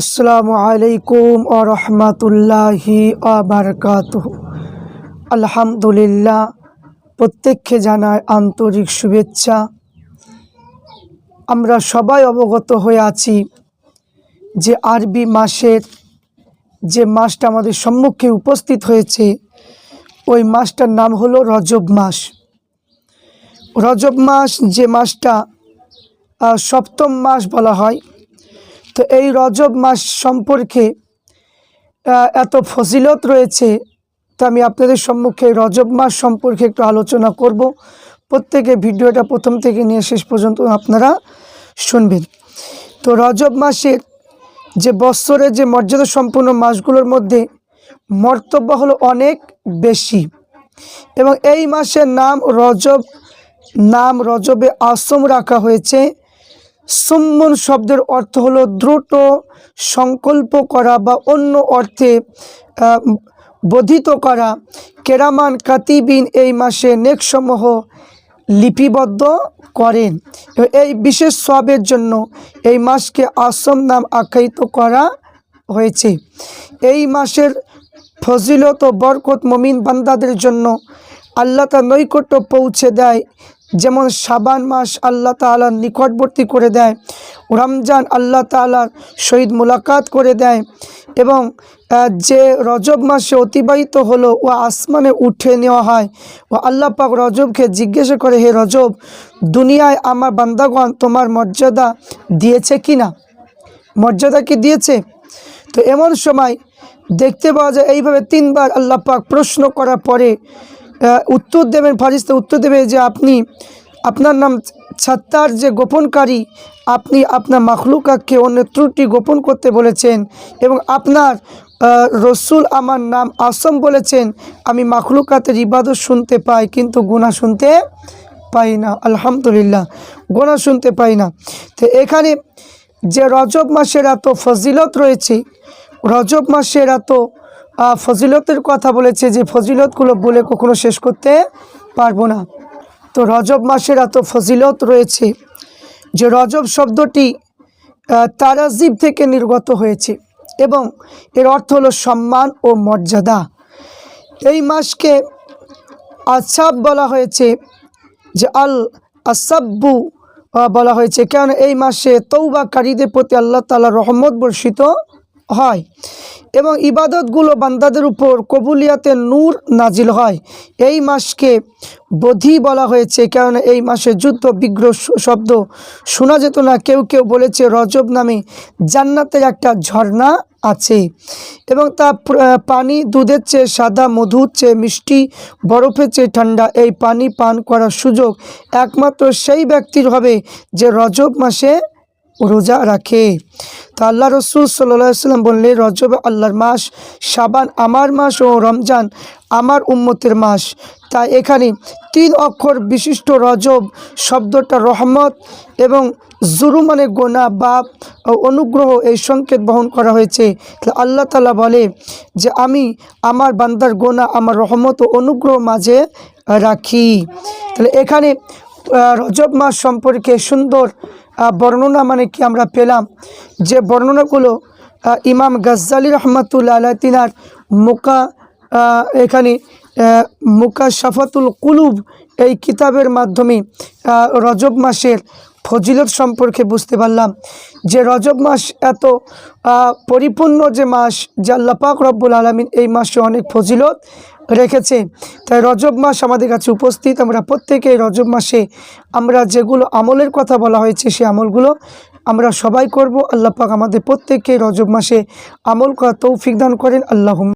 আসসালামু আলাইকুম ও রহমতুল্লাহি আবরকাত আলহামদুলিল্লাহ, প্রত্যেককে জানায় আন্তরিক শুভেচ্ছা। আমরা সবাই অবগত হয়ে আছি যে আরবি মাসের যে মাসটা আমাদের সম্মুখে উপস্থিত হয়েছে, ওই মাসটার নাম হলো রজব মাস। রজব মাস যে মাসটা সপ্তম মাস বলা হয়। তো এই রজব মাস সম্পর্কে এত ফজিলত রয়েছে, তো আমি আপনাদের সম্মুখে রজব মাস সম্পর্কে একটু আলোচনা করব। প্রত্যেকে ভিডিওটা প্রথম থেকে নিয়ে শেষ পর্যন্ত আপনারা শুনবেন। তো রজব মাসের যে বৎসরের যে মর্যাদা সম্পন্ন মাসগুলোর মধ্যে মর্তব্য হলো অনেক বেশি। এবং এই মাসের নাম রজব, নাম রজবে আসম রাখা হয়েছে। সুম্মন শব্দের অর্থ হলো দ্রুত সংকল্প করা বা অন্য অর্থে বোধিত করা। কেরামান কাতিবিন এই মাসে নেকসমূহ লিপিবদ্ধ করেন। এই বিশেষ সবের জন্য এই মাসকে আসম নাম আখ্যায়িত করা হয়েছে। এই মাসের ফজিলত বরকত মমিন বান্দাদের জন্য আল্লাহ তার নৈকট্য পৌঁছে দেয়। যেমন সাবান মাস আল্লাহ তালার নিকটবর্তী করে দেয়, রমজান আল্লাহ তালার শহীদ মোলাকাত করে দেয় এবং যে রজব মাসে অতিবাহিত হলো ও আসমানে উঠে নেওয়া হয়, ও আল্লাহ পাক রজবকে জিজ্ঞাসা করে, হে রজব, দুনিয়ায় আমার বান্দাগণ তোমার মর্যাদা দিয়েছে কি না? মর্যাদা কি দিয়েছে? তো এমন সময় দেখতে পাওয়া যায়, এইভাবে তিনবার আল্লাহ পাক প্রশ্ন করার পরে উত্তর দেবেন, ফারিস্তা উত্তর দেবে যে আপনি, আপনার নাম ছাত্তার যে গোপনকারী, আপনি আপনার মাখলুকাকে অন্য ত্রুটি গোপন করতে বলেছেন এবং আপনার রসুল আমার নাম আসম বলেছেন, আমি মাখলুকাতের ইবাদত শুনতে পাই কিন্তু গুণা শুনতে পাই না। আলহামদুলিল্লাহ গোনা শুনতে পাই না। তো এখানে যে রজব মাসের এত ফজিলত রয়েছে, রজব মাসের এত ফজিলতের কথা বলেছে যে ফজিলতগুলো বলে কখনো শেষ করতে পারব না। তো রজব মাসের এত ফজিলত রয়েছে যে রজব শব্দটি তারাজিব থেকে নির্গত হয়েছে এবং এর অর্থ হলো সম্মান ও মর্যাদা। এই মাসকে আসাব বলা হয়েছে যে আল আসাব্বু বলা হয়েছে। কেন এই মাসে তৌবাকারীদের প্রতি আল্লাহ তালা রহমত বর্ষিত হয় এবং ইবাদতগুলো বান্দাদের উপর কবুলিয়াতে নূর নাজিল হয়। এই মাসকে বধি বলা হয়েছে কারণ এই মাসে যুদ্ধ বিগ্রহ শব্দ শোনা যেত না। কেউ কেউ বলেছে, রজব নামে জান্নাতের একটা ঝর্ণা আছে এবং তা পানি দুধের চেয়ে সাদা, মধুর চেয়ে মিষ্টি, বরফের চেয়ে ঠান্ডা। এই পানি পান করার সুযোগ একমাত্র সেই ব্যক্তির হবে যে রজব মাসে রোজা রাখে। তা আল্লাহ রসুল সাল্লাম বললে রজব আল্লাহর মাস সাবান আমার মাস ও রমজান আমার উম্মতের মাস। তাই এখানে তিন অক্ষর বিশিষ্ট রজব শব্দটা রহমত এবং জুরু মানে গোনা, বাপ ও অনুগ্রহ এই সংকেত বহন করা হয়েছে। আল্লাহ তালা বলে যে, আমি আমার বান্দার গোনা, আমার রহমত ও অনুগ্রহ মাঝে রাখি। তাহলে এখানে রজব মাস সম্পর্কে সুন্দর বর্ণনা মানে কি আমরা পেলাম? যে বর্ণনাগুলো ইমাম গজ্জালি রহমতুল্লা আল্লাহ তিনার মোকা এখানে মুকা শাফাতুল কুলুব এই কিতাবের মাধ্যমে রজব মাসের ফজিলত সম্পর্কে বুঝতে পারলাম। যে রজব মাস এত পরিপূর্ণ যে মাস, যে আল্লাহ পাক রব্বুল আলমিন এই মাসে অনেক ফজিলত রেখেছে। তাই রজব মাস আমাদের কাছে উপস্থিত। আমরা প্রত্যেকে রজব মাসে আমরা যেগুলো আমলের কথা বলা হয়েছে সেই আমলগুলো আমরা সবাই করব। আল্লাহ পাক আমাদের প্রত্যেককে রজব মাসে আমল করা তৌফিক দান করেন। আল্লাহ